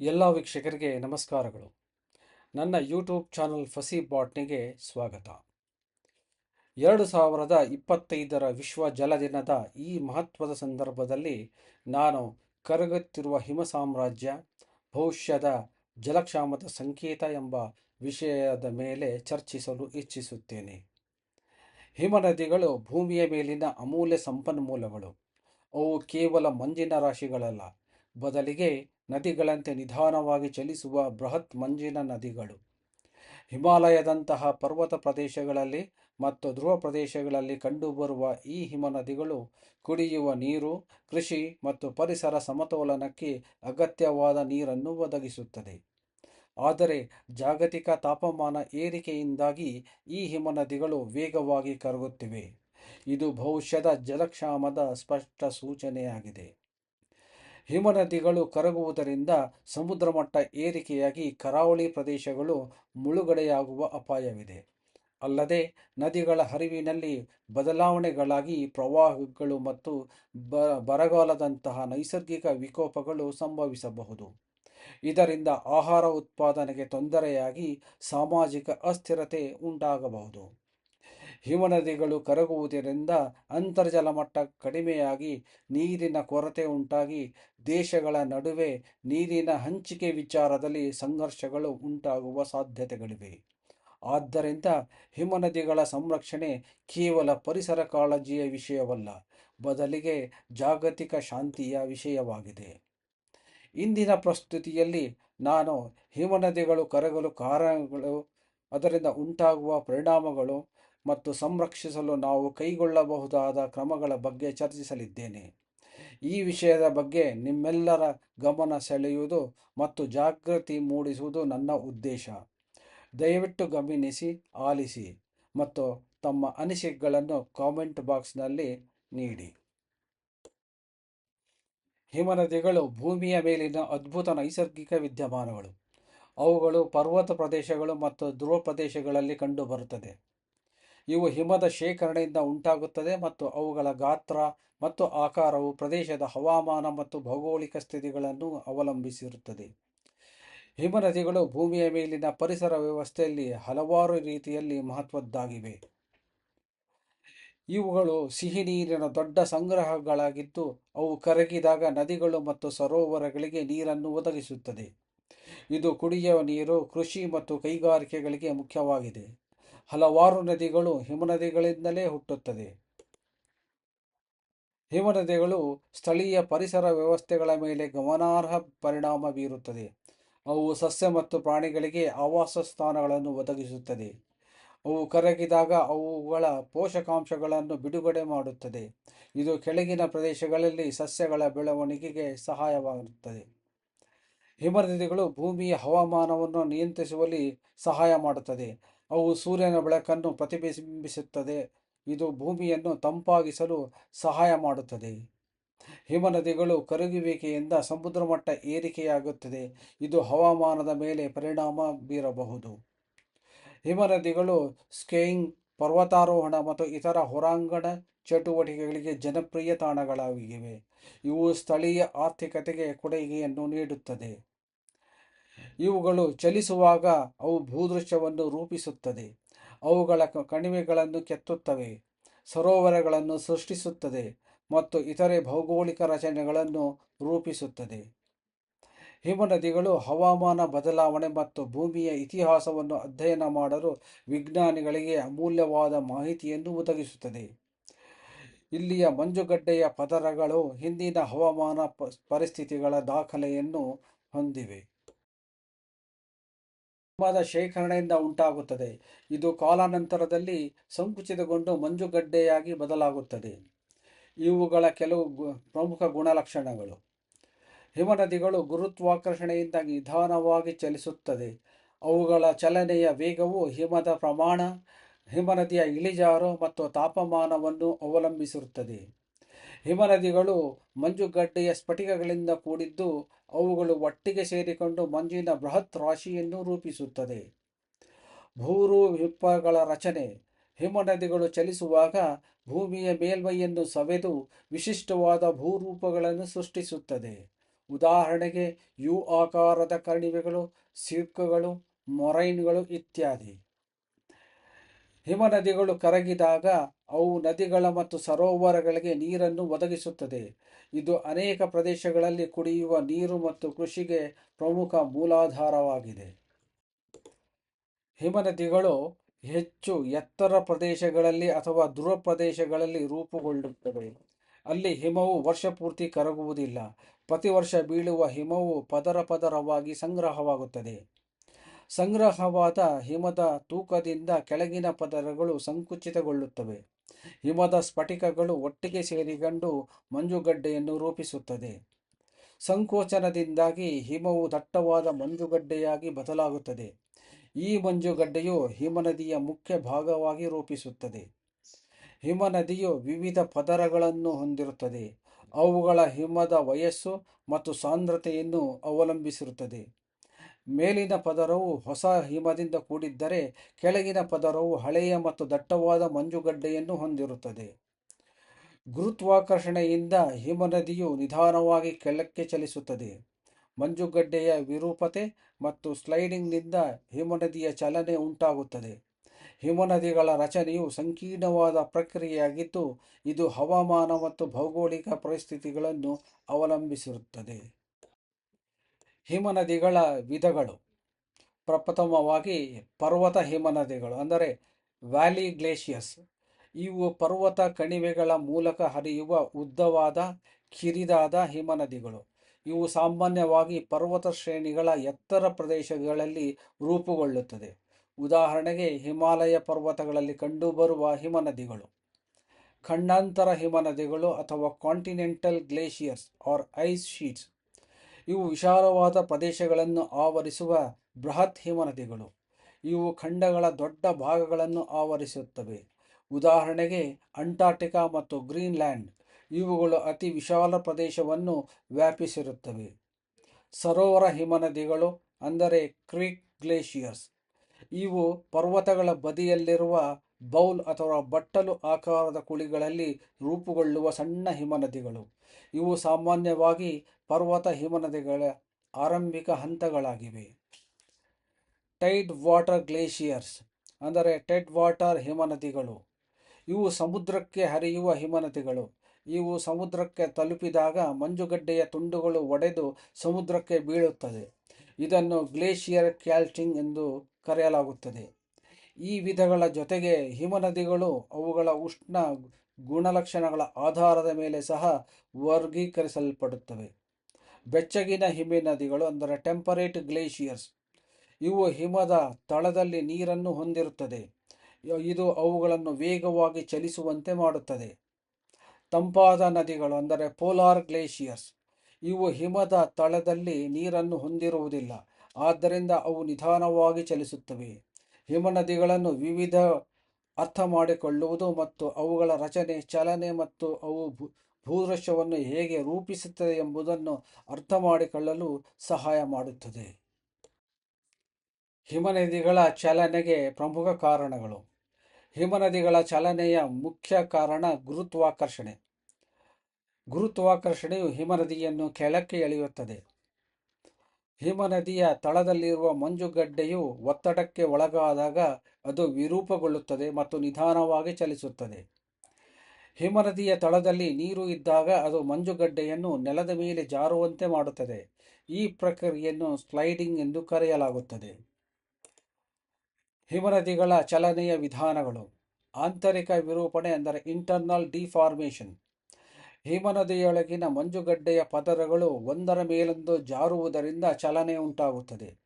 ಎಲ್ಲ ವೀಕ್ಷಕರಿಗೆ ನಮಸ್ಕಾರಗಳು. ನನ್ನ ಯೂಟ್ಯೂಬ್ ಚಾನಲ್ ಫಸಿ ಬಾಟ್ನಿಗೆ ಸ್ವಾಗತ. ಎರಡು ಸಾವಿರದ ಇಪ್ಪತ್ತೈದರ ವಿಶ್ವ ಜಲ ದಿನದ ಈ ಮಹತ್ವದ ಸಂದರ್ಭದಲ್ಲಿ ನಾನು ಕರಗುತ್ತಿರುವ ಹಿಮ ಸಾಮ್ರಾಜ್ಯ, ಭವಿಷ್ಯದ ಜಲಕ್ಷಾಮದ ಸಂಕೇತ ಎಂಬ ವಿಷಯದ ಮೇಲೆ ಚರ್ಚಿಸಲು ಇಚ್ಛಿಸುತ್ತೇನೆ. ಹಿಮನದಿಗಳು ಭೂಮಿಯ ಮೇಲಿನ ಅಮೂಲ್ಯ ಸಂಪನ್ಮೂಲಗಳು. ಅವು ಕೇವಲ ಮಂಜಿನ ರಾಶಿಗಳಲ್ಲ, ಬದಲಿಗೆ ನದಿಗಳಂತೆ ನಿಧಾನವಾಗಿ ಚಲಿಸುವ ಬೃಹತ್ ಮಂಜಿನ ನದಿಗಳು. ಹಿಮಾಲಯದಂತಹ ಪರ್ವತ ಪ್ರದೇಶಗಳಲ್ಲಿ ಮತ್ತು ಧ್ರುವ ಪ್ರದೇಶಗಳಲ್ಲಿ ಕಂಡುಬರುವ ಈ ಹಿಮನದಿಗಳು ಕುಡಿಯುವ ನೀರು, ಕೃಷಿ ಮತ್ತು ಪರಿಸರ ಸಮತೋಲನಕ್ಕೆ ಅಗತ್ಯವಾದ ನೀರನ್ನು ಒದಗಿಸುತ್ತದೆ. ಆದರೆ ಜಾಗತಿಕ ತಾಪಮಾನ ಏರಿಕೆಯಿಂದಾಗಿ ಈ ಹಿಮನದಿಗಳು ವೇಗವಾಗಿ ಕರಗುತ್ತಿವೆ. ಇದು ಭವಿಷ್ಯದ ಜಲಕ್ಷಾಮದ ಸ್ಪಷ್ಟ ಸೂಚನೆಯಾಗಿದೆ. ಹಿಮನದಿಗಳು ಕರಗುವುದರಿಂದ ಸಮುದ್ರ ಮಟ್ಟ ಏರಿಕೆಯಾಗಿ ಕರಾವಳಿ ಪ್ರದೇಶಗಳು ಮುಳುಗಡೆಯಾಗುವ ಅಪಾಯವಿದೆ. ಅಲ್ಲದೆ, ನದಿಗಳ ಹರಿವಿನಲ್ಲಿ ಬದಲಾವಣೆಗಳಾಗಿ ಪ್ರವಾಹಗಳು ಮತ್ತು ಬ, ಬರಗಾಲದಂತಹ ನೈಸರ್ಗಿಕ ವಿಕೋಪಗಳು ಸಂಭವಿಸಬಹುದು. ಇದರಿಂದ ಆಹಾರ ಉತ್ಪಾದನೆಗೆ ತೊಂದರೆಯಾಗಿ ಸಾಮಾಜಿಕ ಅಸ್ಥಿರತೆ ಉಂಟಾಗಬಹುದು. ಹಿಮನದಿಗಳು ಕರಗುವುದರಿಂದ ಅಂತರ್ಜಲ ಮಟ್ಟ ಕಡಿಮೆಯಾಗಿ ನೀರಿನ ಕೊರತೆ ಉಂಟಾಗಿ ದೇಶಗಳ ನಡುವೆ ನೀರಿನ ಹಂಚಿಕೆ ವಿಚಾರದಲ್ಲಿ ಸಂಘರ್ಷಗಳು ಉಂಟಾಗುವ ಸಾಧ್ಯತೆಗಳಿವೆ. ಆದ್ದರಿಂದ ಹಿಮನದಿಗಳ ಸಂರಕ್ಷಣೆ ಕೇವಲ ಪರಿಸರ ಕಾಳಜಿಯ ವಿಷಯವಲ್ಲ, ಬದಲಿಗೆ ಜಾಗತಿಕ ಶಾಂತಿಯ ವಿಷಯವಾಗಿದೆ. ಇಂದಿನ ಪ್ರಸ್ತುತಿಯಲ್ಲಿ ನಾನು ಹಿಮನದಿಗಳು ಕರಗಲು ಕಾರಣಗಳು, ಅದರಿಂದ ಉಂಟಾಗುವ ಪರಿಣಾಮಗಳು ಮತ್ತು ಸಂರಕ್ಷಿಸಲು ನಾವು ಕೈಗೊಳ್ಳಬಹುದಾದ ಕ್ರಮಗಳ ಬಗ್ಗೆ ಚರ್ಚಿಸಲಿದ್ದೇನೆ. ಈ ವಿಷಯದ ಬಗ್ಗೆ ನಿಮ್ಮೆಲ್ಲರ ಗಮನ ಸೆಳೆಯುವುದು ಮತ್ತು ಜಾಗೃತಿ ಮೂಡಿಸುವುದು ನನ್ನ ಉದ್ದೇಶ. ದಯವಿಟ್ಟು ಗಮನಿಸಿ, ಆಲಿಸಿ ಮತ್ತು ತಮ್ಮ ಅನಿಸಿಕೆಗಳನ್ನು ಕಾಮೆಂಟ್ ಬಾಕ್ಸ್ನಲ್ಲಿ ನೀಡಿ. ಹಿಮನದಿಗಳು ಭೂಮಿಯ ಮೇಲಿನ ಅದ್ಭುತ ನೈಸರ್ಗಿಕ ವಿದ್ಯಮಾನಗಳು. ಅವುಗಳು ಪರ್ವತ ಪ್ರದೇಶಗಳು ಮತ್ತು ಧ್ರುವ ಪ್ರದೇಶಗಳಲ್ಲಿ ಕಂಡುಬರುತ್ತದೆ. ಇವು ಹಿಮದ ಶೇಖರಣೆಯಿಂದ ಉಂಟಾಗುತ್ತದೆ ಮತ್ತು ಅವುಗಳ ಗಾತ್ರ ಮತ್ತು ಆಕಾರವು ಪ್ರದೇಶದ ಹವಾಮಾನ ಮತ್ತು ಭೌಗೋಳಿಕ ಸ್ಥಿತಿಗಳನ್ನು ಅವಲಂಬಿಸಿರುತ್ತದೆ. ಹಿಮನದಿಗಳು ಭೂಮಿಯ ಮೇಲಿನ ಪರಿಸರ ವ್ಯವಸ್ಥೆಯಲ್ಲಿ ಹಲವಾರು ರೀತಿಯಲ್ಲಿ ಮಹತ್ವದ್ದಾಗಿವೆ. ಇವುಗಳು ಸಿಹಿ ನೀರಿನ ದೊಡ್ಡ ಸಂಗ್ರಹಗಳಾಗಿದ್ದು, ಅವು ಕರಗಿದಾಗ ನದಿಗಳು ಮತ್ತು ಸರೋವರಗಳಿಗೆ ನೀರನ್ನು ಒದಗಿಸುತ್ತದೆ. ಇದು ಕುಡಿಯುವ ನೀರು, ಕೃಷಿ ಮತ್ತು ಕೈಗಾರಿಕೆಗಳಿಗೆ ಮುಖ್ಯವಾಗಿದೆ. ಹಲವಾರು ನದಿಗಳು ಹಿಮನದಿಗಳಿಂದಲೇ ಹುಟ್ಟುತ್ತದೆ. ಹಿಮನದಿಗಳು ಸ್ಥಳೀಯ ಪರಿಸರ ವ್ಯವಸ್ಥೆಗಳ ಮೇಲೆ ಗಮನಾರ್ಹ ಪರಿಣಾಮ ಬೀರುತ್ತದೆ. ಅವು ಸಸ್ಯ ಮತ್ತು ಪ್ರಾಣಿಗಳಿಗೆ ಆವಾಸ ಸ್ಥಾನಗಳನ್ನು ಒದಗಿಸುತ್ತದೆ. ಅವು ಕರಗಿದಾಗ ಅವುಗಳ ಪೋಷಕಾಂಶಗಳನ್ನು ಬಿಡುಗಡೆ ಮಾಡುತ್ತದೆ. ಇದು ಕೆಳಗಿನ ಪ್ರದೇಶಗಳಲ್ಲಿ ಸಸ್ಯಗಳ ಬೆಳವಣಿಗೆಗೆ ಸಹಾಯವಾಗುತ್ತದೆ. ಹಿಮನದಿಗಳು ಭೂಮಿಯ ಹವಾಮಾನವನ್ನು ನಿಯಂತ್ರಿಸುವಲ್ಲಿ ಸಹಾಯ ಮಾಡುತ್ತದೆ. ಅವು ಸೂರ್ಯನ ಬೆಳಕನ್ನು ಪ್ರತಿಬಿಂಬಿಸುತ್ತದೆ. ಇದು ಭೂಮಿಯನ್ನು ತಂಪಾಗಿಸಲು ಸಹಾಯ ಮಾಡುತ್ತದೆ. ಹಿಮನದಿಗಳು ಕರಗುವಿಕೆಯಿಂದ ಸಮುದ್ರ ಮಟ್ಟ ಏರಿಕೆಯಾಗುತ್ತದೆ. ಇದು ಹವಾಮಾನದ ಮೇಲೆ ಪರಿಣಾಮ ಬೀರಬಹುದು. ಹಿಮನದಿಗಳು ಸ್ಕೇಯಿಂಗ್, ಪರ್ವತಾರೋಹಣ ಮತ್ತು ಇತರ ಹೊರಾಂಗಣ ಚಟುವಟಿಕೆಗಳಿಗೆ ಜನಪ್ರಿಯ ತಾಣಗಳಾಗಿವೆ. ಇವು ಸ್ಥಳೀಯ ಆರ್ಥಿಕತೆಗೆ ಕೊಡುಗೆಯನ್ನು ನೀಡುತ್ತದೆ. ಇವುಗಳು ಚಲಿಸುವಾಗ ಅವು ಭೂದೃಶ್ಯವನ್ನು ರೂಪಿಸುತ್ತದೆ. ಅವುಗಳ ಕಣಿವೆಗಳನ್ನು ಕೆತ್ತುತ್ತವೆ. ಸರೋವರಗಳನ್ನು ಸೃಷ್ಟಿಸುತ್ತದೆ ಮತ್ತು ಇತರೆ ಭೌಗೋಳಿಕ ರಚನೆಗಳನ್ನು ರೂಪಿಸುತ್ತದೆ. ಹಿಮನದಿಗಳು ಹವಾಮಾನ ಬದಲಾವಣೆ ಮತ್ತು ಭೂಮಿಯ ಇತಿಹಾಸವನ್ನು ಅಧ್ಯಯನ ಮಾಡಲು ವಿಜ್ಞಾನಿಗಳಿಗೆ ಅಮೂಲ್ಯವಾದ ಮಾಹಿತಿಯನ್ನು ಒದಗಿಸುತ್ತದೆ. ಇಲ್ಲಿಯ ಮಂಜುಗಡ್ಡೆಯ ಪದರಗಳು ಹಿಂದಿನ ಹವಾಮಾನ ಪರಿಸ್ಥಿತಿಗಳ ದಾಖಲೆಯನ್ನು ಹೊಂದಿವೆ. ಹಿಮದ ಶೇಖರಣೆಯಿಂದ ಉಂಟಾಗುತ್ತದೆ. ಇದು ಕಾಲಾನಂತರದಲ್ಲಿ ಸಂಕುಚಿತಗೊಂಡು ಮಂಜುಗಡ್ಡೆಯಾಗಿ ಬದಲಾಗುತ್ತದೆ. ಇವುಗಳ ಕೆಲವು ಪ್ರಮುಖ ಗುಣಲಕ್ಷಣಗಳು. ಹಿಮನದಿಗಳು ಗುರುತ್ವಾಕರ್ಷಣೆಯಿಂದ ನಿಧಾನವಾಗಿ ಚಲಿಸುತ್ತದೆ. ಅವುಗಳ ಚಲನೆಯ ವೇಗವು ಹಿಮದ ಪ್ರಮಾಣ, ಹಿಮನದಿಯ ಇಳಿಜಾರು ಮತ್ತು ತಾಪಮಾನವನ್ನು ಅವಲಂಬಿಸಿರುತ್ತದೆ. ಹಿಮನದಿಗಳು ಮಂಜುಗಡ್ಡೆಯ ಸ್ಫಟಿಕಗಳಿಂದ ಕೂಡಿದ್ದು ಅವುಗಳು ಒಟ್ಟಿಗೆ ಸೇರಿಕೊಂಡು ಮಂಜಿನ ಬೃಹತ್ ರಾಶಿಯನ್ನು ರೂಪಿಸುತ್ತದೆ. ಭೂರು ಹಿಪ್ಪಗಳ ರಚನೆ. ಹಿಮನದಿಗಳು ಚಲಿಸುವಾಗ ಭೂಮಿಯ ಮೇಲ್ಮೈಯನ್ನು ಸವೆದು ವಿಶಿಷ್ಟವಾದ ಭೂರೂಪಗಳನ್ನು ಸೃಷ್ಟಿಸುತ್ತದೆ. ಉದಾಹರಣೆಗೆ ಯು ಆಕಾರದ ಕಣಿವೆಗಳು, ಸಿರ್ಕ್ಗಳು, ಮೊರೈನ್ಗಳು ಇತ್ಯಾದಿ. ಹಿಮನದಿಗಳು ಕರಗಿದಾಗ ಅವು ನದಿಗಳ ಮತ್ತು ಸರೋವರಗಳಿಗೆ ನೀರನ್ನು ಒದಗಿಸುತ್ತದೆ. ಇದು ಅನೇಕ ಪ್ರದೇಶಗಳಲ್ಲಿ ಕುಡಿಯುವ ನೀರು ಮತ್ತು ಕೃಷಿಗೆ ಪ್ರಮುಖ ಮೂಲಾಧಾರವಾಗಿದೆ. ಹಿಮನದಿಗಳು ಹೆಚ್ಚು ಎತ್ತರ ಪ್ರದೇಶಗಳಲ್ಲಿ ಅಥವಾ ಧ್ರುವ ಪ್ರದೇಶಗಳಲ್ಲಿ ರೂಪುಗೊಳ್ಳುತ್ತವೆ. ಅಲ್ಲಿ ಹಿಮವು ವರ್ಷಪೂರ್ತಿ ಕರಗುವುದಿಲ್ಲ. ಪ್ರತಿ ವರ್ಷ ಬೀಳುವ ಹಿಮವು ಪದರ ಪದರವಾಗಿ ಸಂಗ್ರಹವಾಗುತ್ತದೆ. ಸಂಗ್ರಹವಾದ ಹಿಮದ ತೂಕದಿಂದ ಕೆಳಗಿನ ಪದರಗಳು ಸಂಕುಚಿತಗೊಳ್ಳುತ್ತವೆ. ಹಿಮದ ಸ್ಫಟಿಕಗಳು ಒಟ್ಟಿಗೆ ಸೇರಿಕೊಂಡು ಮಂಜುಗಡ್ಡೆಯನ್ನು ರೂಪಿಸುತ್ತದೆ. ಸಂಕೋಚನದಿಂದಾಗಿ ಹಿಮವು ದಟ್ಟವಾದ ಮಂಜುಗಡ್ಡೆಯಾಗಿ ಬದಲಾಗುತ್ತದೆ. ಈ ಮಂಜುಗಡ್ಡೆಯು ಹಿಮನದಿಯ ಮುಖ್ಯ ಭಾಗವಾಗಿ ರೂಪಿಸುತ್ತದೆ. ಹಿಮನದಿಯು ವಿವಿಧ ಪದರಗಳನ್ನು ಹೊಂದಿರುತ್ತದೆ. ಅವುಗಳ ಹಿಮದ ವಯಸ್ಸು ಮತ್ತು ಸಾಂದ್ರತೆಯನ್ನು ಅವಲಂಬಿಸಿರುತ್ತದೆ. ಮೇಲಿನ ಪದರವು ಹೊಸ ಹಿಮದಿಂದ ಕೂಡಿದ್ದರೆ ಕೆಳಗಿನ ಪದರವು ಹಳೆಯ ಮತ್ತು ದಟ್ಟವಾದ ಮಂಜುಗಡ್ಡೆಯನ್ನು ಹೊಂದಿರುತ್ತದೆ. ಗುರುತ್ವಾಕರ್ಷಣೆಯಿಂದ ಹಿಮನದಿಯು ನಿಧಾನವಾಗಿ ಕೆಳಕ್ಕೆ ಚಲಿಸುತ್ತದೆ. ಮಂಜುಗಡ್ಡೆಯ ವಿರೂಪತೆ ಮತ್ತು ಸ್ಲೈಡಿಂಗ್ನಿಂದ ಹಿಮನದಿಯ ಚಲನೆ ಉಂಟಾಗುತ್ತದೆ. ಹಿಮನದಿಗಳ ರಚನೆಯು ಸಂಕೀರ್ಣವಾದ ಪ್ರಕ್ರಿಯೆಯಾಗಿದ್ದು, ಇದು ಹವಾಮಾನ ಮತ್ತು ಭೌಗೋಳಿಕ ಪರಿಸ್ಥಿತಿಗಳನ್ನು ಅವಲಂಬಿಸಿರುತ್ತದೆ. ಹಿಮನದಿಗಳ ವಿಧಗಳು. ಪ್ರಪ್ರಥಮವಾಗಿ ಪರ್ವತ ಹಿಮನದಿಗಳು ಅಂದರೆ ವ್ಯಾಲಿ ಗ್ಲೇಷಿಯಸ್. ಇವು ಪರ್ವತ ಕಣಿವೆಗಳ ಮೂಲಕ ಹರಿಯುವ ಉದ್ದವಾದ, ಕಿರಿದಾದ ಹಿಮನದಿಗಳು. ಇವು ಸಾಮಾನ್ಯವಾಗಿ ಪರ್ವತ ಶ್ರೇಣಿಗಳ ಎತ್ತರ ಪ್ರದೇಶಗಳಲ್ಲಿ ರೂಪುಗೊಳ್ಳುತ್ತದೆ. ಉದಾಹರಣೆಗೆ ಹಿಮಾಲಯ ಪರ್ವತಗಳಲ್ಲಿ ಕಂಡುಬರುವ ಹಿಮನದಿಗಳು. ಖಂಡಾಂತರ ಹಿಮನದಿಗಳು ಅಥವಾ continental glaciers are ice sheets ಇವು ವಿಶಾಲವಾದ ಪ್ರದೇಶಗಳನ್ನು ಆವರಿಸುವ ಬೃಹತ್ ಹಿಮನದಿಗಳು. ಇವು ಖಂಡಗಳ ದೊಡ್ಡ ಭಾಗಗಳನ್ನು ಆವರಿಸುತ್ತವೆ. ಉದಾಹರಣೆಗೆ ಅಂಟಾರ್ಟಿಕಾ ಮತ್ತು ಗ್ರೀನ್ಲ್ಯಾಂಡ್ ಇವುಗಳು ಅತಿ ವಿಶಾಲ ಪ್ರದೇಶವನ್ನು ವ್ಯಾಪಿಸಿರುತ್ತವೆ. ಸರೋವರ ಹಿಮನದಿಗಳು ಅಂದರೆ ಕ್ರೀಕ್ ಗ್ಲೇಷಿಯರ್ಸ್. ಇವು ಪರ್ವತಗಳ ಬದಿಯಲ್ಲಿರುವ ಬೌಲ್ ಅಥವಾ ಬಟ್ಟಲು ಆಕಾರದ ಕುಳಿಗಳಲ್ಲಿ ರೂಪುಗೊಳ್ಳುವ ಸಣ್ಣ ಹಿಮನದಿಗಳು. ಇವು ಸಾಮಾನ್ಯವಾಗಿ ಪರ್ವತ ಹಿಮನದಿಗಳ ಆರಂಭಿಕ ಹಂತಗಳಾಗಿವೆ. ಟೈಡ್ ವಾಟರ್ ಗ್ಲೇಷಿಯರ್ಸ್ ಅಂದರೆ ಟೆಡ್ ವಾಟರ್ ಹಿಮನದಿಗಳು. ಇವು ಸಮುದ್ರಕ್ಕೆ ಹರಿಯುವ ಹಿಮನದಿಗಳು. ಇವು ಸಮುದ್ರಕ್ಕೆ ತಲುಪಿದಾಗ ಮಂಜುಗಡ್ಡೆಯ ತುಂಡುಗಳು ಒಡೆದು ಸಮುದ್ರಕ್ಕೆ ಬೀಳುತ್ತದೆ. ಇದನ್ನು ಗ್ಲೇಷಿಯರ್ ಕ್ಯಾಲ್ಟಿಂಗ್ ಎಂದು ಕರೆಯಲಾಗುತ್ತದೆ. ಈ ವಿಧಗಳ ಜೊತೆಗೆ ಹಿಮನದಿಗಳು ಅವುಗಳ ಉಷ್ಣ ಗುಣಲಕ್ಷಣಗಳ ಆಧಾರದ ಮೇಲೆ ಸಹ ವರ್ಗೀಕರಿಸಲ್ಪಡುತ್ತವೆ. ಬೆಚ್ಚಗಿನ ಹಿಮನದಿಗಳು ಅಂದರೆ ಟೆಂಪರೇಟ್ ಗ್ಲೇಷಿಯರ್ಸ್ ಇವು ಹಿಮದ ತಳದಲ್ಲಿ ನೀರನ್ನು ಹೊಂದಿರುತ್ತದೆ. ಇದು ಅವುಗಳನ್ನು ವೇಗವಾಗಿ ಚಲಿಸುವಂತೆ ಮಾಡುತ್ತದೆ. ತಂಪಾದ ನದಿಗಳು ಅಂದರೆ ಪೋಲಾರ್ ಗ್ಲೇಷಿಯರ್ಸ್ ಇವು ಹಿಮದ ತಳದಲ್ಲಿ ನೀರನ್ನು ಹೊಂದಿರುವುದಿಲ್ಲ. ಆದ್ದರಿಂದ ಅವು ನಿಧಾನವಾಗಿ ಚಲಿಸುತ್ತವೆ. ಹಿಮನದಿಗಳನ್ನು ವಿವಿಧ ಅರ್ಥ ಮಾಡಿಕೊಳ್ಳುವುದು ಮತ್ತು ಅವುಗಳ ರಚನೆ, ಚಲನೆ ಮತ್ತು ಅವು ಭೂದೃಶ್ಯವನ್ನು ಹೇಗೆ ರೂಪಿಸುತ್ತದೆ ಎಂಬುದನ್ನು ಅರ್ಥ ಮಾಡಿಕೊಳ್ಳಲು ಸಹಾಯ ಮಾಡುತ್ತದೆ. ಹಿಮನದಿಗಳ ಚಲನೆಗೆ ಪ್ರಮುಖ ಕಾರಣಗಳು. ಹಿಮನದಿಗಳ ಚಲನೆಯ ಮುಖ್ಯ ಕಾರಣ ಗುರುತ್ವಾಕರ್ಷಣೆ. ಗುರುತ್ವಾಕರ್ಷಣೆಯು ಹಿಮನದಿಯನ್ನು ಕೆಳಕ್ಕೆ ಎಳೆಯುತ್ತದೆ. ಹಿಮನದಿಯ ತಳದಲ್ಲಿರುವ ಮಂಜುಗಡ್ಡೆಯು ಒತ್ತಡಕ್ಕೆ ಒಳಗಾದಾಗ ಅದು ವಿರೂಪಗೊಳ್ಳುತ್ತದೆ ಮತ್ತು ನಿಧಾನವಾಗಿ ಚಲಿಸುತ್ತದೆ. ಹಿಮನದಿಯ ತಳದಲ್ಲಿ ನೀರು ಇದ್ದಾಗ ಅದು ಮಂಜುಗಡ್ಡೆಯನ್ನು ನೆಲದ ಮೇಲೆ ಜಾರುವಂತೆ ಮಾಡುತ್ತದೆ. ಈ ಪ್ರಕ್ರಿಯೆಯನ್ನು ಸ್ಲೈಡಿಂಗ್ ಎಂದು ಕರೆಯಲಾಗುತ್ತದೆ. ಹಿಮನದಿಗಳ ಚಲನೆಯ ವಿಧಾನಗಳು. ಆಂತರಿಕ ವಿರೂಪಣೆ ಅಂದರೆ ಇಂಟರ್ನಲ್ ಡಿಫಾರ್ಮೇಷನ್ ಹಿಮನದಿಯೊಳಗಿನ ಮಂಜುಗಡ್ಡೆಯ ಪದರಗಳು ಒಂದರ ಮೇಲೊಂದು ಜಾರುವುದರಿಂದ ಚಲನೆ ಉಂಟಾಗುತ್ತದೆ.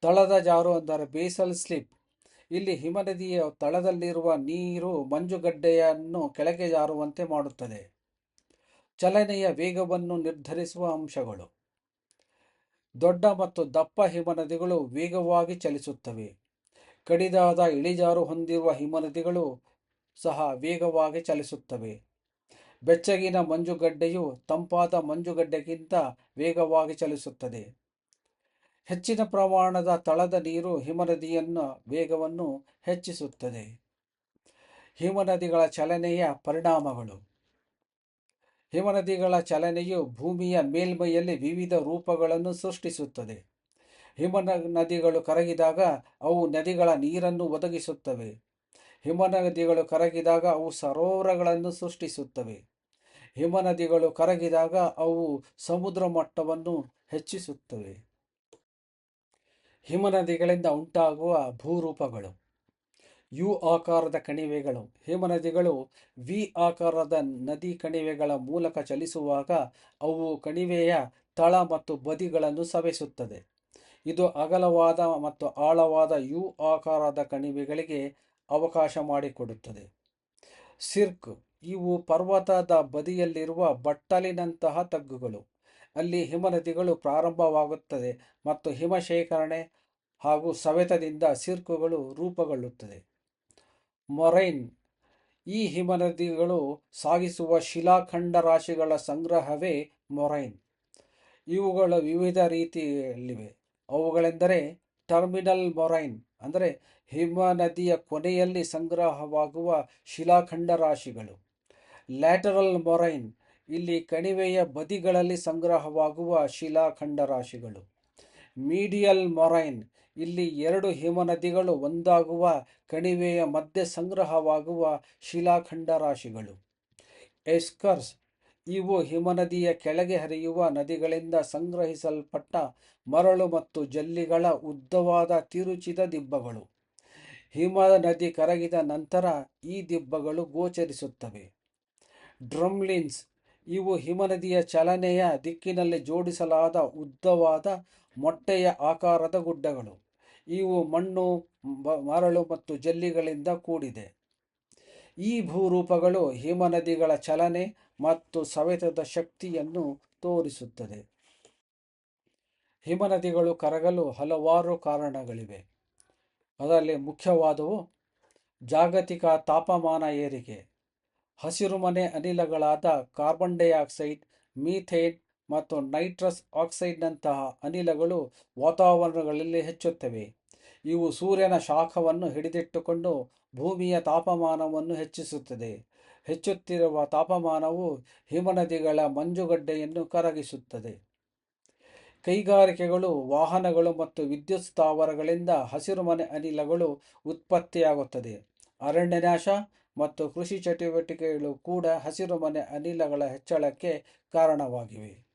ತಳದ ಜಾರು ಅಂದರೆ ಬೇಸಲ್ ಸ್ಲಿಪ್. ಇಲ್ಲಿ ಹಿಮನದಿಯ ತಳದಲ್ಲಿರುವ ನೀರು ಮಂಜುಗಡ್ಡೆಯನ್ನು ಕೆಳಗೆ ಜಾರುವಂತೆ ಮಾಡುತ್ತದೆ. ಚಲನೆಯ ವೇಗವನ್ನು ನಿರ್ಧರಿಸುವ ಅಂಶಗಳು. ದೊಡ್ಡ ಮತ್ತು ದಪ್ಪ ಹಿಮನದಿಗಳು ವೇಗವಾಗಿ ಚಲಿಸುತ್ತವೆ. ಕಡಿದಾದ ಇಳಿಜಾರು ಹೊಂದಿರುವ ಹಿಮನದಿಗಳು ಸಹ ವೇಗವಾಗಿ ಚಲಿಸುತ್ತವೆ. ಬೆಚ್ಚಗಿನ ಮಂಜುಗಡ್ಡೆಯು ತಂಪಾದ ಮಂಜುಗಡ್ಡೆಗಿಂತ ವೇಗವಾಗಿ ಚಲಿಸುತ್ತದೆ. ಹೆಚ್ಚಿನ ಪ್ರಮಾಣದ ತಳದ ನೀರು ಹಿಮನದಿಯನ್ನು ವೇಗವನ್ನು ಹೆಚ್ಚಿಸುತ್ತದೆ. ಹಿಮನದಿಗಳ ಚಲನೆಯ ಪರಿಣಾಮಗಳು. ಹಿಮನದಿಗಳ ಚಲನೆಯು ಭೂಮಿಯ ಮೇಲ್ಮೈಯಲ್ಲಿ ವಿವಿಧ ರೂಪಗಳನ್ನು ಸೃಷ್ಟಿಸುತ್ತದೆ. ಹಿಮ ನದಿಗಳು ಕರಗಿದಾಗ ಅವು ನದಿಗಳ ನೀರನ್ನು ಒದಗಿಸುತ್ತವೆ. ಹಿಮನದಿಗಳು ಕರಗಿದಾಗ ಅವು ಸರೋವರಗಳನ್ನು ಸೃಷ್ಟಿಸುತ್ತವೆ. ಹಿಮನದಿಗಳು ಕರಗಿದಾಗ ಅವು ಸಮುದ್ರ ಮಟ್ಟವನ್ನು ಹೆಚ್ಚಿಸುತ್ತವೆ. ಹಿಮನದಿಗಳಿಂದ ಉಂಟಾಗುವ ಭೂರೂಪಗಳು. ಯು ಆಕಾರದ ಕಣಿವೆಗಳು. ಹಿಮನದಿಗಳು ವಿ ಆಕಾರದ ನದಿ ಕಣಿವೆಗಳ ಮೂಲಕ ಚಲಿಸುವಾಗ ಅವು ಕಣಿವೆಯ ತಳ ಮತ್ತು ಬದಿಗಳನ್ನು ಸವೆಸುತ್ತದೆ. ಇದು ಅಗಲವಾದ ಮತ್ತು ಆಳವಾದ ಯು ಆಕಾರದ ಕಣಿವೆಗಳಿಗೆ ಅವಕಾಶ ಮಾಡಿಕೊಡುತ್ತದೆ. ಸಿರ್ಕ್. ಇವು ಪರ್ವತದ ಬದಿಯಲ್ಲಿರುವ ಬಟ್ಟಲಿನಂತಹ ತಗ್ಗುಗಳು. ಅಲ್ಲಿ ಹಿಮನದಿಗಳು ಪ್ರಾರಂಭವಾಗುತ್ತದೆ ಮತ್ತು ಹಿಮ ಶೇಖರಣೆ ಹಾಗೂ ಸವೆತದಿಂದ ಸಿರ್ಕುಗಳು ರೂಪುಗೊಳ್ಳುತ್ತದೆ. ಮೊರೈನ್ ಈ ಹಿಮನದಿಗಳು ಸಾಗಿಸುವ ಶಿಲಾಖಂಡ ರಾಶಿಗಳ ಸಂಗ್ರಹವೇ ಮೊರೈನ್. ಇವುಗಳು ವಿವಿಧ ರೀತಿಯಲ್ಲಿವೆ. ಅವುಗಳೆಂದರೆ ಟರ್ಮಿನಲ್ ಮೊರೈನ್ ಅಂದರೆ ಹಿಮನದಿಯ ಕೊನೆಯಲ್ಲಿ ಸಂಗ್ರಹವಾಗುವ ಶಿಲಾಖಂಡ ರಾಶಿಗಳು. ಲ್ಯಾಟರಲ್ ಮೊರೈನ್, ಇಲ್ಲಿ ಕಣಿವೆಯ ಬದಿಗಳಲ್ಲಿ ಸಂಗ್ರಹವಾಗುವ ಶಿಲಾಖಂಡ ರಾಶಿಗಳು ಮೀಡಿಯಲ್ ಮೊರೈನ್, ಇಲ್ಲಿ ಎರಡು ಹಿಮನದಿಗಳು ಒಂದಾಗುವ ಕಣಿವೆಯ ಮಧ್ಯೆ ಸಂಗ್ರಹವಾಗುವ ಶಿಲಾಖಂಡ ರಾಶಿಗಳು ಎಸ್ಕರ್ಸ್, ಇವು ಹಿಮನದಿಯ ಕೆಳಗೆ ಹರಿಯುವ ನದಿಗಳಿಂದ ಸಂಗ್ರಹಿಸಲ್ಪಟ್ಟ ಮರಳು ಮತ್ತು ಜಲ್ಲಿಗಳ ಉದ್ದವಾದ ತಿರುಚಿದ ದಿಬ್ಬಗಳು. ಹಿಮ ನದಿ ಕರಗಿದ ನಂತರ ಈ ದಿಬ್ಬಗಳು ಗೋಚರಿಸುತ್ತವೆ. ಡ್ರಮ್ಲಿನ್ಸ್. ಇವು ಹಿಮನದಿಯ ಚಲನೆಯ ದಿಕ್ಕಿನಲ್ಲಿ ಜೋಡಿಸಲಾದ ಉದ್ದವಾದ ಮೊಟ್ಟೆಯ ಆಕಾರದ ಗುಡ್ಡಗಳು. ಇವು ಮಣ್ಣು ಮರಳು ಮತ್ತು ಜಲ್ಲಿಗಳಿಂದ ಕೂಡಿದೆ. ಈ ಭೂರೂಪಗಳು ಹಿಮನದಿಗಳ ಚಲನೆ ಮತ್ತು ಸವೆತದ ಶಕ್ತಿಯನ್ನು ತೋರಿಸುತ್ತದೆ. ಹಿಮನದಿಗಳು ಕರಗಲು ಹಲವಾರು ಕಾರಣಗಳಿವೆ. ಅದರಲ್ಲಿ ಮುಖ್ಯವಾದವು ಜಾಗತಿಕ ತಾಪಮಾನ ಏರಿಕೆ. ಹಸಿರುಮನೆ ಅನಿಲಗಳಾದ ಕಾರ್ಬನ್ ಡೈಆಕ್ಸೈಡ್, ಮೀಥೇನ್ ಮತ್ತು ನೈಟ್ರಸ್ ಆಕ್ಸೈಡ್ನಂತಹ ಅನಿಲಗಳು ವಾತಾವರಣಗಳಲ್ಲಿ ಹೆಚ್ಚುತ್ತವೆ. ಇವು ಸೂರ್ಯನ ಶಾಖವನ್ನು ಹಿಡಿದಿಟ್ಟುಕೊಂಡು ಭೂಮಿಯ ತಾಪಮಾನವನ್ನು ಹೆಚ್ಚಿಸುತ್ತದೆ. ಹೆಚ್ಚುತ್ತಿರುವ ತಾಪಮಾನವು ಹಿಮನದಿಗಳ ಮಂಜುಗಡ್ಡೆಯನ್ನು ಕರಗಿಸುತ್ತದೆ. ಕೈಗಾರಿಕೆಗಳು, ವಾಹನಗಳು ಮತ್ತು ವಿದ್ಯುತ್ ಸ್ಥಾವರಗಳಿಂದ ಹಸಿರುಮನೆ ಅನಿಲಗಳು ಉತ್ಪತ್ತಿಯಾಗುತ್ತದೆ. ಅರಣ್ಯನಾಶ ಮತ್ತು ಕೃಷಿ ಚಟುವಟಿಕೆಗಳು ಕೂಡ ಹಸಿರುಮನೆ ಅನಿಲಗಳ ಹೆಚ್ಚಳಕ್ಕೆ ಕಾರಣವಾಗಿವೆ.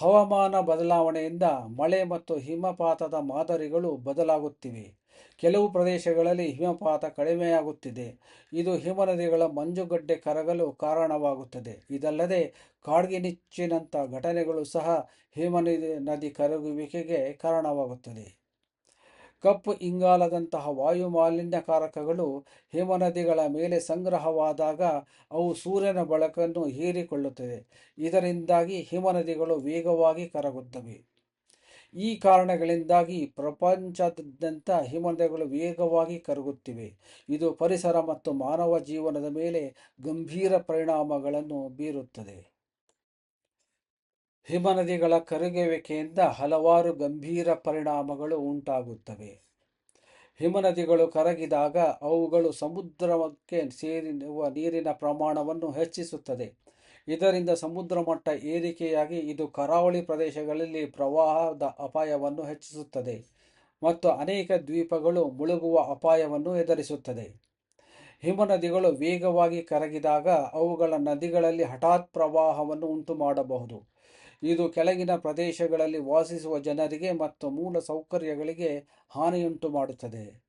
ಹವಾಮಾನ ಬದಲಾವಣೆಯಿಂದ ಮಳೆ ಮತ್ತು ಹಿಮಪಾತದ ಮಾದರಿಗಳು ಬದಲಾಗುತ್ತಿವೆ. ಕೆಲವು ಪ್ರದೇಶಗಳಲ್ಲಿ ಹಿಮಪಾತ ಕಡಿಮೆಯಾಗುತ್ತಿದೆ. ಇದು ಹಿಮನದಿಗಳ ಮಂಜುಗಡ್ಡೆ ಕರಗಲು ಕಾರಣವಾಗುತ್ತದೆ. ಇದಲ್ಲದೆ ಕಾಡ್ಗಿನಿಚ್ಚಿನಂಥ ಘಟನೆಗಳು ಸಹ ಹಿಮನದಿ ನದಿ ಕರಗುವಿಕೆಗೆ ಕಾರಣವಾಗುತ್ತದೆ. ಕಪ್ಪು ಇಂಗಾಲದಂತಹ ವಾಯು ಮಾಲಿನ್ಯಕಾರಕಗಳು ಹಿಮನದಿಗಳ ಮೇಲೆ ಸಂಗ್ರಹವಾದಾಗ ಅವು ಸೂರ್ಯನ ಬೆಳಕನ್ನು ಹೀರಿಕೊಳ್ಳುತ್ತದೆ ಇದರಿಂದಾಗಿ ಹಿಮನದಿಗಳು ವೇಗವಾಗಿ ಕರಗುತ್ತವೆ. ಈ ಕಾರಣಗಳಿಂದಾಗಿ ಪ್ರಪಂಚದಾದ್ಯಂತ ಹಿಮನದಿಗಳು ವೇಗವಾಗಿ ಕರಗುತ್ತಿವೆ. ಇದು ಪರಿಸರ ಮತ್ತು ಮಾನವ ಜೀವನದ ಮೇಲೆ ಗಂಭೀರ ಪರಿಣಾಮಗಳನ್ನು ಬೀರುತ್ತದೆ. ಹಿಮನದಿಗಳ ಕರಗುವಿಕೆಯಿಂದ ಹಲವಾರು ಗಂಭೀರ ಪರಿಣಾಮಗಳು ಉಂಟಾಗುತ್ತವೆ. ಹಿಮನದಿಗಳು ಕರಗಿದಾಗ ಅವುಗಳು ಸಮುದ್ರಕ್ಕೆ ಸೇರಿರುವ ನೀರಿನ ಪ್ರಮಾಣವನ್ನು ಹೆಚ್ಚಿಸುತ್ತದೆ. ಇದರಿಂದ ಸಮುದ್ರ ಮಟ್ಟ ಏರಿಕೆಯಾಗಿ ಇದು ಕರಾವಳಿ ಪ್ರದೇಶಗಳಲ್ಲಿ ಪ್ರವಾಹದ ಅಪಾಯವನ್ನು ಹೆಚ್ಚಿಸುತ್ತದೆ ಮತ್ತು ಅನೇಕ ದ್ವೀಪಗಳು ಮುಳುಗುವ ಅಪಾಯವನ್ನು ಎದುರಿಸುತ್ತದೆ. ಹಿಮನದಿಗಳು ವೇಗವಾಗಿ ಕರಗಿದಾಗ ಅವುಗಳ ನದಿಗಳಲ್ಲಿ ಹಠಾತ್ ಪ್ರವಾಹವನ್ನು ಉಂಟು ಮಾಡಬಹುದು ಇದು ಕೆಳಗಿನ ಪ್ರದೇಶಗಳಲ್ಲಿ ವಾಸಿಸುವ ಜನರಿಗೆ ಮತ್ತು ಮೂಲ ಸೌಕರ್ಯಗಳಿಗೆ ಹಾನಿಯುಂಟು ಮಾಡುತ್ತದೆ.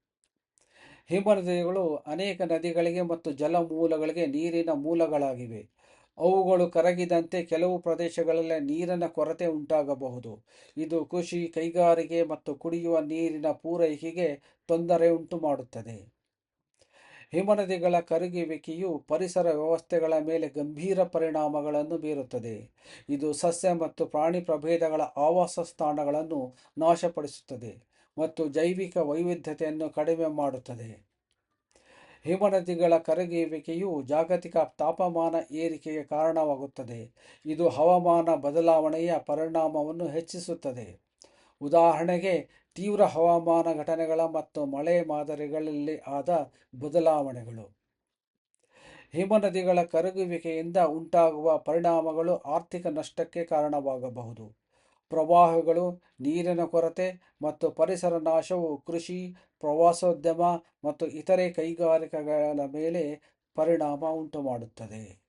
ಹಿಮನದಿಗಳು ಅನೇಕ ನದಿಗಳಿಗೆ ಮತ್ತು ಜಲಮೂಲಗಳಿಗೆ ನೀರಿನ ಮೂಲಗಳಾಗಿವೆ. ಅವುಗಳು ಕರಗಿದಂತೆ ಕೆಲವು ಪ್ರದೇಶಗಳಲ್ಲಿ ನೀರಿನ ಕೊರತೆ ಉಂಟಾಗಬಹುದು. ಇದು ಕೃಷಿ, ಕೈಗಾರಿಕೆ ಮತ್ತು ಕುಡಿಯುವ ನೀರಿನ ಪೂರೈಕೆಗೆ ತೊಂದರೆ ಉಂಟು ಮಾಡುತ್ತದೆ. ಹಿಮನದಿಗಳ ಕರಗುವಿಕೆಯು ಪರಿಸರ ವ್ಯವಸ್ಥೆಗಳ ಮೇಲೆ ಗಂಭೀರ ಪರಿಣಾಮಗಳನ್ನು ಬೀರುತ್ತದೆ. ಇದು ಸಸ್ಯ ಮತ್ತು ಪ್ರಾಣಿ ಪ್ರಭೇದಗಳ ಆವಾಸ ಸ್ಥಾನಗಳನ್ನು ನಾಶಪಡಿಸುತ್ತದೆ ಮತ್ತು ಜೈವಿಕ ವೈವಿಧ್ಯತೆಯನ್ನು ಕಡಿಮೆ ಮಾಡುತ್ತದೆ. ಹಿಮನದಿಗಳ ಕರಗುವಿಕೆಯು ಜಾಗತಿಕ ತಾಪಮಾನ ಏರಿಕೆಗೆ ಕಾರಣವಾಗುತ್ತದೆ. ಇದು ಹವಾಮಾನ ಬದಲಾವಣೆಯ ಪರಿಣಾಮವನ್ನು ಹೆಚ್ಚಿಸುತ್ತದೆ. ಉದಾಹರಣೆಗೆ ತೀವ್ರ ಹವಾಮಾನ ಘಟನೆಗಳ ಮತ್ತು ಮಳೆ ಮಾದರಿಗಳಲ್ಲಿ ಆದ ಬದಲಾವಣೆಗಳು. ಹಿಮನದಿಗಳ ಕರಗುವಿಕೆಯಿಂದ ಉಂಟಾಗುವ ಪರಿಣಾಮಗಳು ಆರ್ಥಿಕ ನಷ್ಟಕ್ಕೆ ಕಾರಣವಾಗಬಹುದು. ಪ್ರವಾಹಗಳು, ನೀರಿನ ಕೊರತೆ ಮತ್ತು ಪರಿಸರ ನಾಶವು ಕೃಷಿ, ಪ್ರವಾಸೋದ್ಯಮ ಮತ್ತು ಇತರೆ ಕೈಗಾರಿಕೆಗಳ ಮೇಲೆ ಪರಿಣಾಮ ಉಂಟುಮಾಡುತ್ತದೆ.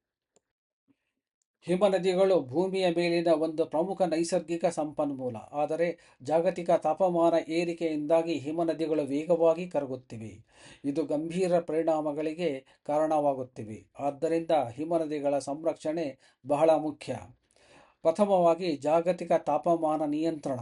ಹಿಮನದಿಗಳು ಭೂಮಿಯ ಮೇಲಿನ ಒಂದು ಪ್ರಮುಖ ನೈಸರ್ಗಿಕ ಸಂಪನ್ಮೂಲ. ಆದರೆ ಜಾಗತಿಕ ತಾಪಮಾನ ಏರಿಕೆಯಿಂದಾಗಿ ಹಿಮನದಿಗಳು ವೇಗವಾಗಿ ಕರಗುತ್ತಿವೆ. ಇದು ಗಂಭೀರ ಪರಿಣಾಮಗಳಿಗೆ ಕಾರಣವಾಗುತ್ತಿವೆ. ಆದ್ದರಿಂದ ಹಿಮನದಿಗಳ ಸಂರಕ್ಷಣೆ ಬಹಳ ಮುಖ್ಯ. ಪ್ರಥಮವಾಗಿ ಜಾಗತಿಕ ತಾಪಮಾನ ನಿಯಂತ್ರಣ.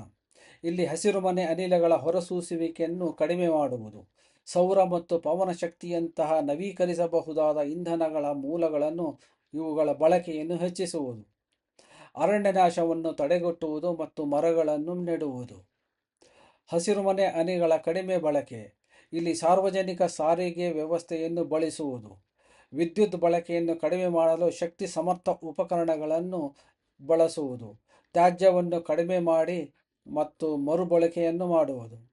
ಇಲ್ಲಿ ಹಸಿರುಮನೆ ಅನಿಲಗಳ ಹೊರಸೂಸುವಿಕೆಯನ್ನು ಕಡಿಮೆ ಮಾಡುವುದು. ಸೌರ ಮತ್ತು ಪವನ ಶಕ್ತಿಯಂತಹ ನವೀಕರಿಸಬಹುದಾದ ಇಂಧನಗಳ ಮೂಲಗಳನ್ನು ಇವುಗಳ ಬಳಕೆಯನ್ನು ಹೆಚ್ಚಿಸುವುದು, ಅರಣ್ಯನಾಶವನ್ನು ತಡೆಗಟ್ಟುವುದು ಮತ್ತು ಮರಗಳನ್ನು ನೆಡುವುದು. ಹಸಿರುಮನೆ ಅನಿಗಳ ಕಡಿಮೆ ಬಳಕೆ, ಇಲ್ಲಿ ಸಾರ್ವಜನಿಕ ಸಾರಿಗೆ ವ್ಯವಸ್ಥೆಯನ್ನು ಬಳಸುವುದು, ವಿದ್ಯುತ್ ಬಳಕೆಯನ್ನು ಕಡಿಮೆ ಮಾಡಲು ಶಕ್ತಿ ಸಮರ್ಥ ಉಪಕರಣಗಳನ್ನು ಬಳಸುವುದು, ತ್ಯಾಜ್ಯವನ್ನು ಕಡಿಮೆ ಮಾಡಿ ಮತ್ತು ಮರುಬಳಕೆಯನ್ನು ಮಾಡುವುದು.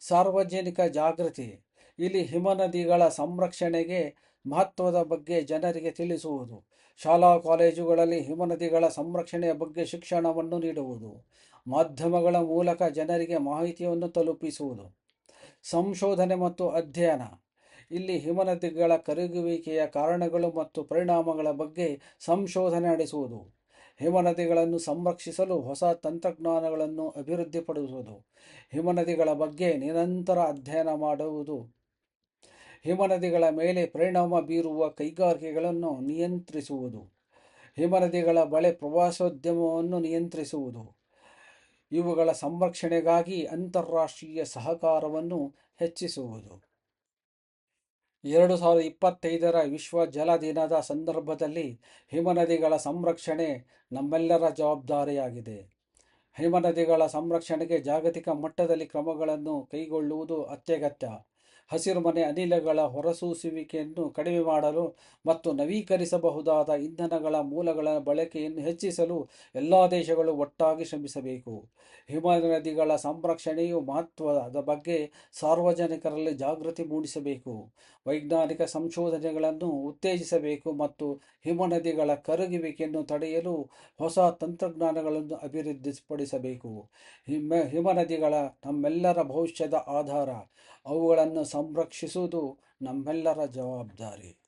ಸಾರ್ವಜನಿಕ ಜಾಗೃತಿ, ಇಲ್ಲಿ ಹಿಮನದಿಗಳ ಸಂರಕ್ಷಣೆಗೆ ಮಹತ್ವದ ಬಗ್ಗೆ ಜನರಿಗೆ ತಿಳಿಸುವುದು. ಶಾಲಾ ಕಾಲೇಜುಗಳಲ್ಲಿ ಹಿಮನದಿಗಳ ಸಂರಕ್ಷಣೆಯ ಬಗ್ಗೆ ಶಿಕ್ಷಣವನ್ನು ನೀಡುವುದು. ಮಾಧ್ಯಮಗಳ ಮೂಲಕ ಜನರಿಗೆ ಮಾಹಿತಿಯನ್ನು ತಲುಪಿಸುವುದು. ಸಂಶೋಧನೆ ಮತ್ತು ಅಧ್ಯಯನ. ಇಲ್ಲಿ ಹಿಮನದಿಗಳ ಕರಗುವಿಕೆಯ ಕಾರಣಗಳು ಮತ್ತು ಪರಿಣಾಮಗಳ ಬಗ್ಗೆ ಸಂಶೋಧನೆ ನಡೆಸುವುದು. ಹಿಮನದಿಗಳನ್ನು ಸಂರಕ್ಷಿಸಲು ಹೊಸ ತಂತ್ರಜ್ಞಾನಗಳನ್ನು ಅಭಿವೃದ್ಧಿಪಡಿಸುವುದು. ಹಿಮನದಿಗಳ ಬಗ್ಗೆ ನಿರಂತರ ಅಧ್ಯಯನ ಮಾಡುವುದು. ಹಿಮನದಿಗಳ ಮೇಲೆ ಪರಿಣಾಮ ಬೀರುವ ಕೈಗಾರಿಕೆಗಳನ್ನು ನಿಯಂತ್ರಿಸುವುದು. ಹಿಮನದಿಗಳ ಬಳೆ ಪ್ರವಾಸೋದ್ಯಮವನ್ನು ನಿಯಂತ್ರಿಸುವುದು. ಇವುಗಳ ಸಂರಕ್ಷಣೆಗಾಗಿ ಅಂತಾರಾಷ್ಟ್ರೀಯ ಸಹಕಾರವನ್ನು ಹೆಚ್ಚಿಸುವುದು. ಎರಡು ಸಾವಿರದ ಇಪ್ಪತ್ತೈದರ ವಿಶ್ವ ಜಲ ದಿನದ ಸಂದರ್ಭದಲ್ಲಿ ಹಿಮನದಿಗಳ ಸಂರಕ್ಷಣೆ ನಮ್ಮೆಲ್ಲರ ಜವಾಬ್ದಾರಿಯಾಗಿದೆ. ಹಿಮನದಿಗಳ ಸಂರಕ್ಷಣೆಗೆ ಜಾಗತಿಕ ಮಟ್ಟದಲ್ಲಿ ಕ್ರಮಗಳನ್ನು ಕೈಗೊಳ್ಳುವುದು ಅತ್ಯಗತ್ಯ. ಹಸಿರುಮನೆ ಅನಿಲಗಳ ಹೊರಸೂಸುವಿಕೆಯನ್ನು ಕಡಿಮೆ ಮಾಡಲು ಮತ್ತು ನವೀಕರಿಸಬಹುದಾದ ಇಂಧನಗಳ ಮೂಲಗಳ ಬಳಕೆಯನ್ನು ಹೆಚ್ಚಿಸಲು ಎಲ್ಲ ದೇಶಗಳು ಒಟ್ಟಾಗಿ ಶ್ರಮಿಸಬೇಕು. ಹಿಮ ನದಿಗಳ ಸಂರಕ್ಷಣೆಯು ಮಹತ್ವದ ಬಗ್ಗೆ ಸಾರ್ವಜನಿಕರಲ್ಲಿ ಜಾಗೃತಿ ಮೂಡಿಸಬೇಕು. ವೈಜ್ಞಾನಿಕ ಸಂಶೋಧನೆಗಳನ್ನು ಉತ್ತೇಜಿಸಬೇಕು ಮತ್ತು ಹಿಮನದಿಗಳ ಕರಗುವಿಕೆಯನ್ನು ತಡೆಯಲು ಹೊಸ ತಂತ್ರಜ್ಞಾನಗಳನ್ನು ಅಭಿವೃದ್ಧಿಪಡಿಸಬೇಕು. ಹಿಮ ಹಿಮನದಿಗಳ ನಮ್ಮೆಲ್ಲರ ಭವಿಷ್ಯದ ಆಧಾರ. ಅವುಗಳನ್ನು ಸಂರಕ್ಷಿಸುವುದು ನಮ್ಮೆಲ್ಲರ ಜವಾಬ್ದಾರಿ.